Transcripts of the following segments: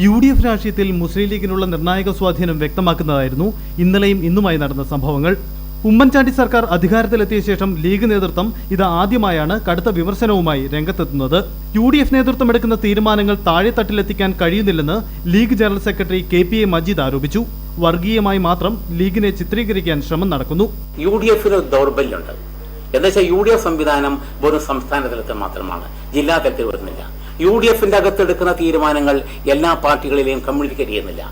U D F രാഷ്ട്രീയത്തിൽ മുസ്ലിം ലീഗിനുള്ള നിർണായക സ്വാധീനം വ്യക്തമാക്കുന്നതായിരുന്നു ഇന്നലെയും ഇന്നുമായി നടന്ന സംഭവങ്ങൾ. ഉമ്മൻചാണ്ടി സർക്കാർ അധികാരത്തിലെത്തിയ ശേഷം ലീഗ് നേതൃത്വം ഇത് ആദ്യമായാണ് കടുത്ത വിമർശനവുമായി രംഗത്തെത്തുന്നത്. യു ഡി എഫ് നേതൃത്വം എടുക്കുന്ന തീരുമാനങ്ങൾ താഴെത്തട്ടിലെത്തിക്കാൻ കഴിയുന്നില്ലെന്ന് League general secretary K P A Majeed ആരോപിച്ചു. വർഗീയമായി മാത്രം ലീഗിനെ ചിത്രീകരിക്കാൻ ശ്രമം നടക്കുന്നു. യു ഡി എഫിന് ദൗർബല്യമുണ്ട്. എന്താ വെച്ചാൽ യു ഡി എഫ് സംവിധാനം വെറും സംസ്ഥാന തലത്തിൽ മാത്രമാണ്. ജില്ലാ തലത്തിൽ വരുന്നില്ല. യു ഡി എഫിന്റെ അകത്തെടുക്കുന്ന തീരുമാനങ്ങൾ എല്ലാ പാർട്ടികളിലെയും കമ്മ്യൂണിക്കേറ്റ് ചെയ്യുന്നില്ല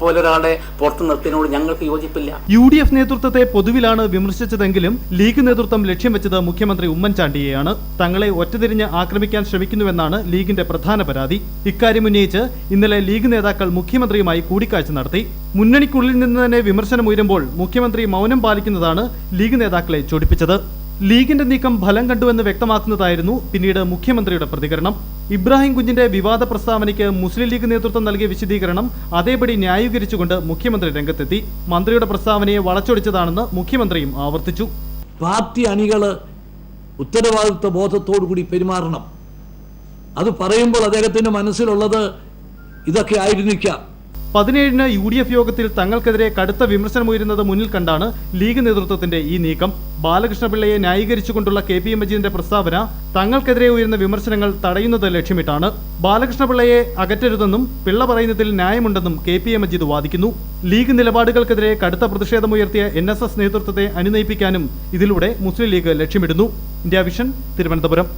പോലെ ഒരാളെ പുറത്തു നിർത്തിയതിനോട് ഞങ്ങൾക്ക് യോജിപ്പില്ല. യു ഡി എഫ് നേതൃത്വത്തെ പൊതുവിലാണ് വിമർശിച്ചതെങ്കിലും ലീഗ് നേതൃത്വം ലക്ഷ്യം വെച്ചത് മുഖ്യമന്ത്രി ഉമ്മൻചാണ്ടിയെയാണ്. തങ്ങളെ ഒറ്റതിരിഞ്ഞ് ആക്രമിക്കാൻ ശ്രമിക്കുന്നുവെന്നാണ് ലീഗിന്റെ പ്രധാന പരാതി. ഇക്കാര്യം ഉന്നയിച്ച് ഇന്നലെ ലീഗ് നേതാക്കൾ മുഖ്യമന്ത്രിയുമായി കൂടിക്കാഴ്ച നടത്തി. മുന്നണിക്കുള്ളിൽ നിന്ന് തന്നെ വിമർശനം ഉയരുമ്പോൾ മുഖ്യമന്ത്രി മൗനം പാലിക്കുന്നതാണ് ലീഗ് നേതാക്കളെ ചൊടിപ്പിച്ചത്. ലീഗിന്റെ നീക്കം ഫലം കണ്ടുവെന്ന് വ്യക്തമാക്കുന്നതായിരുന്നു പിന്നീട് മുഖ്യമന്ത്രിയുടെ പ്രതികരണം. ഇബ്രാഹിം കുഞ്ഞിന്റെ വിവാദ പ്രസ്താവനയ്ക്ക് മുസ്ലിം ലീഗ് നേതൃത്വം നൽകിയ വിശദീകരണം അതേപടി ന്യായീകരിച്ചുകൊണ്ട് മുഖ്യമന്ത്രി രംഗത്തെത്തി. മന്ത്രിയുടെ പ്രസ്താവനയെ വളച്ചൊടിച്ചതാണെന്ന് മുഖ്യമന്ത്രിയും ആവർത്തിച്ചു. പാർട്ടി അണികൾ ഉത്തരവാദിത്വ ബോധത്തോടു കൂടി പെരുമാറണം. അത് പറയുമ്പോൾ അദ്ദേഹത്തിന്റെ മനസ്സിലുള്ളത് ഇതൊക്കെ ആയിരുന്നിക്കാം പതിനേഴിന് യു ഡി എഫ് യോഗത്തിൽ തങ്ങൾക്കെതിരെ കടുത്ത വിമർശനമുയരുന്നത് മുന്നിൽ കണ്ടാണ് ലീഗ് നേതൃത്വത്തിന്റെ ഈ നീക്കം. ബാലകൃഷ്ണപിള്ളയെ ന്യായീകരിച്ചുകൊണ്ടുള്ള കെ പി മജീദിന്റെ പ്രസ്താവന തങ്ങൾക്കെതിരെ ഉയരുന്ന വിമർശനങ്ങൾ തടയുന്നത് ലക്ഷ്യമിട്ടാണ്. ബാലകൃഷ്ണപിള്ളയെ അകറ്റരുതെന്നും പിള്ള പറയുന്നതിൽ ന്യായമുണ്ടെന്നും കെ പി എ മജീദ് വാദിക്കുന്നു. ലീഗ് നിലപാടുകൾക്കെതിരെ കടുത്ത പ്രതിഷേധമുയർത്തിയ എൻ എസ് എസ് നേതൃത്വത്തെ അനുനയിപ്പിക്കാനും ഇതിലൂടെ മുസ്ലിം ലീഗ് ലക്ഷ്യമിടുന്നു. India Vision Thiruvananthapuram.